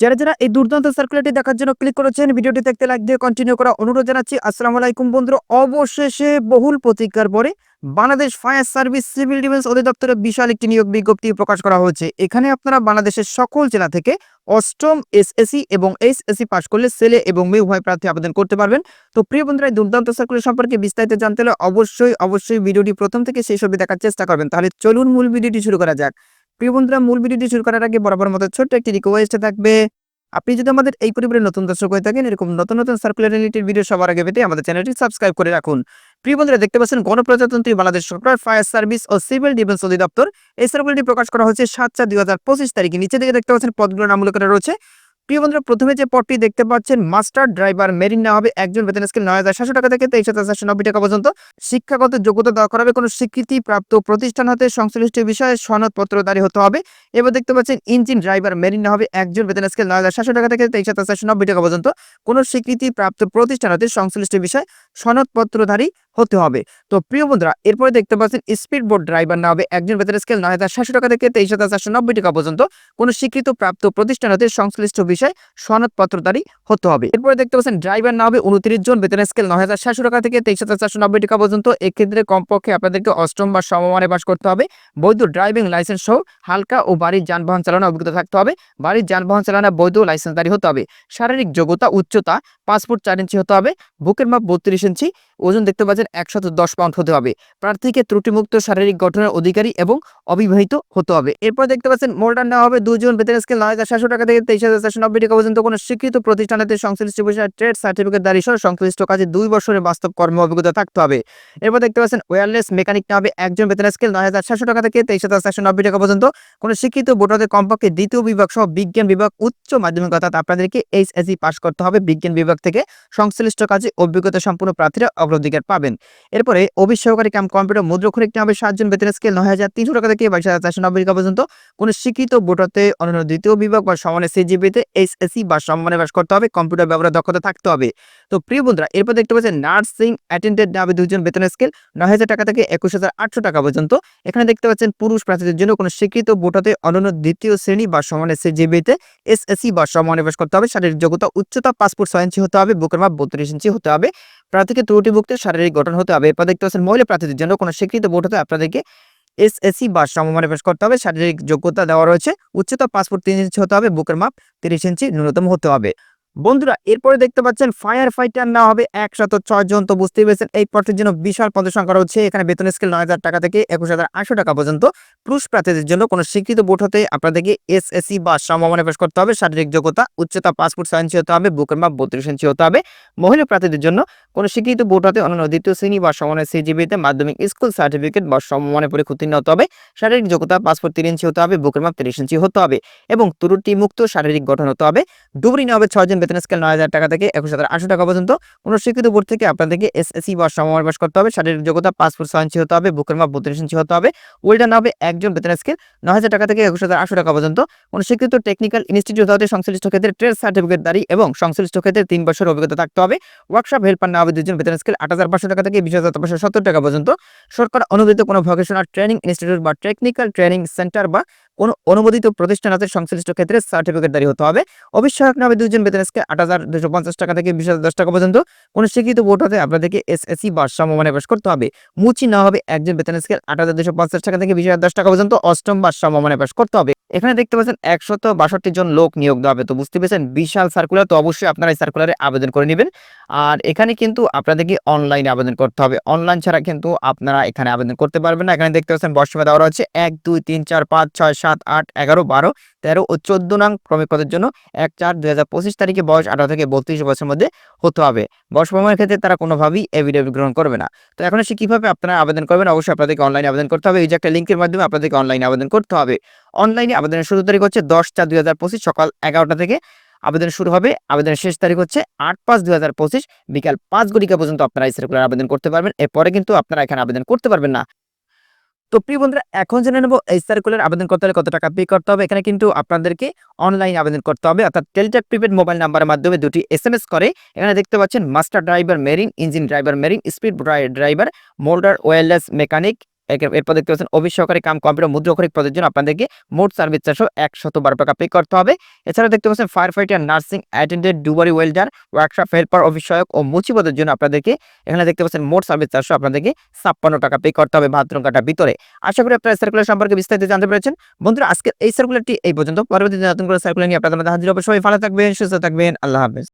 যারা যারা এই দুর্দান্ত সার্কুলারটি দেখার জন্য ক্লিক করেছেন, ভিডিওটি দেখতে লাইক দিয়ে কন্টিনিউ করা অনুরোধ জানাচ্ছি। আসসালামু আলাইকুম বন্ধুরা। অবশেষে বহুল প্রতীক্ষার পরে Bangladesh fire service civil defence অধিদপ্তরের বিশাল একটি নিয়োগ বিজ্ঞপ্তি প্রকাশ করা হয়েছে। এখানে আপনারা বাংলাদেশের সকল জেলা থেকে অষ্টম এসএসসি এবং এইচএসসি পাশ করলে ছেলে এবং মেয়ে উভয় প্রার্থী আবেদন করতে পারবেন। তো প্রিয় বন্ধুরা, এই দুর্দান্ত সার্কুলার সম্পর্কে বিস্তারিত জানতে হলে অবশ্যই অবশ্যই ভিডিওটি প্রথম থেকে শেষ অবধি দেখার চেষ্টা করবেন। তাহলে চলুন মূল ভিডিওটি শুরু করা যাক। প্রিয় বন্ধুরা, মূল ভিডিওটি শুরু করার আগে বরাবর মতো ছোট্ট একটি রিকোয়েস্ট থাকবে। আপনি যদি আমাদের এই পরিবারের নতুন দর্শক হয়ে থাকেন, এরকম নতুন নতুন সার্কুলার রিলেটেড ভিডিও সবার আগে পেতে আমাদের চ্যানেলটি সাবস্ক্রাইব করে রাখুন। প্রিয় বন্ধুরা, দেখতে পাচ্ছেন গণপ্রজাতন্ত্রী বাংলাদেশ সরকার ফায়ার সার্ভিস ও সিভিল ডিফেন্স অধিদপ্তর। এই সার্কুলারটি প্রকাশ করা হয়েছে সাত চার দুই হাজার পঁচিশ তারিখে। নিচে দিকে দেখতে পাচ্ছেন পদগুলোর নাম উল্লেখ করা রয়েছে। প্রিয় বন্ধুরা, প্রথমে যে পদটি দেখতে পাচ্ছেন, মাস্টার ড্রাইভার মেরিন না হবে একজন বেতন স্কেল নয় হাজার সাতশো টাকা থেকে তেইশ হাজার চারশো নব্বই টাকা পর্যন্ত। শিক্ষাগত যোগ্যতা দেওয়া করা হবে, কোনো স্বীকৃতি প্রাপ্ত প্রতিষ্ঠান হতে সংশ্লিষ্ট বিষয়ে সনদপত্র দারি হতে হবে। এবার দেখতে পাচ্ছেন, ইঞ্জিন ড্রাইভার মেরিন না হবে একজন বেতন স্কেল নয় হাজার সাতশো টাকা থেকে তেইশ হাজার চারশো নব্বই টাকা পর্যন্ত। কোনো স্বীকৃতি প্রাপ্ত প্রতিষ্ঠান হতে সংশ্লিষ্ট বিষয়ে সনদপত্রধারী হতে হবে। তো প্রিয় বন্ধুরা, এরপরে দেখতে পাচ্ছেন স্পিড বোট ড্রাইভার না হবে একজন বেতন স্কেল নয় হাজার সাতশো টাকা থেকে তেইশ হাজার চারশো নব্বই টাকা পর্যন্ত। কোনো স্বীকৃত প্রাপ্ত প্রতিষ্ঠান হতে সংশ্লিষ্ট বিষয় সনদপত্রধারী হতে হবে। এরপরে দেখতে পাচ্ছেন ড্রাইভার না হবে উনত্রিশ জন বেতন স্কেল নয় হাজার সাতশো টাকা থেকে তেইশ হাজার চারশো নব্বই টাকা পর্যন্ত। এক্ষেত্রে কমপক্ষে আপনাদেরকে অষ্টম বা সমমানে বাস করতে হবে। বৈধ ড্রাইভিং লাইসেন্স সহ হালকা ও বাড়ির যানবাহন চালানোর অভিজ্ঞতা থাকতে হবে। বাড়ির যানবাহন চালানো বৈধ লাইসেন্সদারি হতে হবে। শারীরিক যোগ্যতা, উচ্চতা, পাসপোর্ট চার ইঞ্চি হতে হবে। বুকের মাপ বত্রিশ ইঞ্চি ওজন দেখতে পাচ্ছেন একশত দশ পাউন্ড হতে হবে। প্রার্থীকে ত্রুটিমুক্ত শারীরিক গঠনের অধিকারী এবং অবিবাহিত হতে হবে। এরপর দেখতে পাচ্ছেন মোল্ডার নেওয়া হবে দুজন বেতন স্কেল নয় হাজার সাতশো টাকা থেকে তেইশ হাজার চারশো নব্বই টাকা পর্যন্ত কোনো স্বীকৃত প্রতিষ্ঠানেতে সংশ্লিষ্ট বিষয়ে ট্রেড সার্টিফিকেট দাঁড়ি সহ সংশ্লিষ্ট কাজে দুই বছরের বাস্তব কর্ম অভিজ্ঞতা থাকতে হবে। এরপর দেখতে পাচ্ছেন ওয়্যারলেস মেকানিক নেওয়া হবে একজন বেতন স্কেল নয় হাজার সাতশো টাকা থেকে তেইশ হাজার চারশো নব্বই টাকা পর্যন্ত কোনো শিক্ষিত ভোটারদের কমপক্ষে দ্বিতীয় বিভাগ সহ বিজ্ঞান বিভাগ, উচ্চ মাধ্যমিক অর্থাৎ আপনাদেরকে এইচএসি পাশ করতে হবে। বিজ্ঞান বিভাগ থেকে সংশ্লিষ্ট কাজে অভিজ্ঞতা সম্পূর্ণ প্রার্থীরা অগ্রাধিকার পাবেন। এরপরে অফিস সহকারী কাম কম্পিউটার মুদ্রক্ষরিক নেওয়া হবে সাতজন বেতন স্কেল নয় হাজার তিনশো টাকা থেকে বাইশ হাজার চারশো নব্বই টাকা পর্যন্ত কোনো শিক্ষিত ভোটারতে অন্যান্য দ্বিতীয় বিভাগ বা সমানে সিজিবিতে এইচএসি বা সম্মানে বাস করতে হবে। কম্পিউটার ব্যবহার দক্ষতা থাকতে হবে। তো প্রিয় বন্ধুরা, এরপর দেখতে পাচ্ছেন, নার্সিং অ্যাটেন্ডেন্ট হবে দুজন বেতন স্কেল নয় হাজার টাকা থেকে একুশ হাজার আটশো টাকা পর্যন্ত। এখানে দেখতে পাচ্ছেন, পুরুষ প্রার্থীদের জন্য কোনো স্বীকৃত ভোটাতে অন্যান্য দ্বিতীয় শ্রেণি বা সমানে সিজিবিতে এসএসসি বা সমানে বাস করতে হবে। শারীরিক যোগ্যতা, উচ্চতা পাসপোর্ট ছয় ইঞ্চি হতে হবে, বুকের মাপ বত্রিশ ইঞ্চি হতে হবে। প্রার্থীকে ত্রুটিভুক্ত শারীরিক গঠন হতে হবে। এরপর দেখতে পাচ্ছেন, মহিলা প্রার্থীদের জন্য কোনো স্বীকৃত ভোট হতে আপনাদেরকে এসএসসি বা সমমানে পেশ করতে হবে। শারীরিক যোগ্যতা দেওয়া রয়েছে। উচ্চতা পাসপোর্ট তিন ইঞ্চি হতে হবে। বুকের মাপ তিরিশ ইঞ্চি ন্যূনতম হতে হবে। বন্ধুরা, এরপরে দেখতে পাচ্ছেন ফায়ার ফাইটার না হবে একশত ছয় জন। তো বুঝতেই পেরেছেন, এই পদের জন্য বিশাল পদের সংখ্যা রয়েছে এখানে বেতন স্কেল নয় হাজার টাকা থেকে একুশ হাজার আটশো টাকা পর্যন্ত। পুরুষ প্রার্থীদের জন্য কোনো স্বীকৃত বোর্ড হতে আপনাদেরকে এসএসসি বা সমমানে পেশ করতে হবে। শারীরিক যোগ্যতা, উচ্চতা পাসপোর্ট ছয় হতে হবে, বুকের মাপ বত্রিশ ইঞ্চি হতে হবে। মহিলা প্রার্থীদের জন্য কোনো স্বীকৃত বোর্ড হতে অন্যান্য দ্বিতীয় শ্রেণি বা সমানের সিজিবিতে মাধ্যমিক স্কুল সার্টিফিকেট বা সমমানে পরীক্ষা উত্তীর্ণ হতে হবে। শারীরিক যোগ্যতা পাসপোর্ট তিন ইঞ্চি হতে হবে, বুকের মাপ তিরিশ ইঞ্চি হতে হবে এবং ত্রুটি মুক্ত শারীরিক গঠন হতে হবে। ডুবরি নেওয়া হবে ছয়জন বেতন স্কেল নয় হাজার টাকা থেকে একুশ হাজার, আটশো টাকা পর্যন্ত। কোনো বোর্ড থেকে আপনাদেরকে এসএসসি বা সমবাস করতে হবে। শারীরিক যোগ্যতা পাসপোর্ট ছয় হতে হবে, বুকের মাপ, বত্রিশ ইঞ্চি হতে হবে। ওয়েলডার হবে একজন বেতন স্কেল নয় হাজার টাকা থেকে একুশ হাজার, আটশো টাকা পর্যন্ত। কোনো স্বীকৃত টেকনিক্যাল ইনস্টিটিউট হতে সংশ্লিষ্ট ক্ষেত্রে ট্রেড সার্টিফিকেট দাঁড়ি এবং সংশ্লিষ্ট ক্ষেত্রে তিন বছর অভিজ্ঞতা থাকতে হবে। ওয়ার্কশপ হেল্পার না হবে দুজন বেতন স্কেল আট হাজার পাঁচশো টাকা থেকে বিশ হাজার পাঁচশো সত্তর টাকা পর্যন্ত। সরকার অনুমোদিত কোনো ভোকেশনাল ট্রেনিং ইনস্টিটিউট বা টেকনিক্যাল ট্রেনিং সেন্টার বা অনুমোদিত প্রতিষ্ঠান আছে সংশ্লিষ্ট ক্ষেত্রে সার্টিফিকেট দাঁড়িয়ে হতে হবে। অবিশ্বাসক নামে দুজন বেতন স্কেল আট হাজার দুশো পঞ্চাশ টাকা থেকে বিশ হাজার দশ টাকা পর্যন্ত কোনো শিক্ষিত বোর্ড হতে আপনাদেরকে এস এসএসসি বা সমমানে পাশ করতে হবে। মুচি না হবে একজন বেতন স্কেল আট হাজার দুশো পঞ্চাশ টাকা থেকে বিশ হাজার দশ টাকা পর্যন্ত অষ্টম বা সমমানে পাশ করতে হবে। এখানে দেখতে পাচ্ছেন একশত বাষট্টি জন লোক নিয়োগ দেওয়া হবে। তো বুঝতে পেরেছেন, বিশাল সার্কুলার তো অবশ্যই আপনারা এই সার্কুলারে আবেদন করে নেবেন। আর এখানে কিন্তু আপনাদেরকে অনলাইনে আবেদন করতে হবে। অনলাইন ছাড়া কিন্তু আপনারা এখানে আবেদন করতে পারবেন না। এখানে দেখতে পাচ্ছেন বর্ষমে দেওয়া রয়েছে এক, দুই, তিন, চার, পাঁচ, ছয় সাত আট এগারো বারো, তেরো ও চোদ্দ নং ক্রমিক পদের জন্য এক চার দুই হাজার পঁচিশ তারিখে বয়স আঠারো থেকে বত্রিশ বছরের মধ্যে হতে হবে। বয়স প্রমাণের ক্ষেত্রে তারা কোনোভাবেই এভিডেভিট গ্রহণ করবে না। তো এখন সে কীভাবে আপনারা আবেদন করবেন? অবশ্যই আপনাদেরকে অনলাইনে আবেদন করতে হবে। এই যে একটা লিঙ্কের মাধ্যমে আপনাদেরকে অনলাইনে আবেদন করতে হবে। অনলাইনে আবেদনের শুরু তারিখ হচ্ছে দশ চার দুই হাজার পঁচিশ, সকাল এগারোটা থেকে আবেদন শুরু হবে। আবেদনের শেষ তারিখ হচ্ছে আট পাঁচ দুই হাজার পঁচিশ, বিকাল পাঁচ ঘটিকা পর্যন্ত আপনারা এই সার্কুলার আবেদন করতে পারবেন। এরপরে কিন্তু আপনারা এখানে আবেদন করতে পারবেন না। তো প্রিয় বন্ধুরা, এখন জেনে নেব এই সার্কুলার আবেদন করতে হলে কত টাকা পে করতে হবে। এখানে কিন্তু আপনাদেরকে অনলাইন আবেদন করতে হবে, অর্থাৎ টেলিটক প্রিপেড মোবাইল নাম্বারের মাধ্যমে দুটি এস করে। এখানে দেখতে পাচ্ছেন master driver marine engine driver marine speed driver moulder wireless mechanic এরপর দেখতে পাচ্ছেন অফিস সহকারী কাম কম্পিউটার মুদ্রাক্ষরিক পদের জন্য আপনাদেরকে মোট সার্ভিস চারশো একশত বারো টাকা পে করতে হবে। এছাড়া দেখতে পাচ্ছেন ফায়ার ফাইটার নার্সিং অ্যাটেন্ডেন্ট ডুবারি ওয়েল্ডার ওয়ার্কশপ হেল্পার অফিস সহায়ক ও মুচি পদের জন্য আপনাদেরকে এখানে দেখতে পাচ্ছেন মোট সার্ভিস চারশো আপনাদেরকে ছাপ্পান্ন টাকা পে করতে হবে বাহাত্তর ঘণ্টার ভিতরে। আশা করি আপনারা সার্কুলার সম্পর্কে বিস্তারিত জানতে পেরেছেন। বন্ধুরা, আজকের এই সার্কুলারটি এই পর্যন্ত। পরবর্তীতে নতুন করে সার্কুলার নিয়ে আপনাদের মধ্যে হাজির হবে। সবাই ভালো থাকবেন, সুস্থ থাকবেন। আল্লাহ হাফেজ।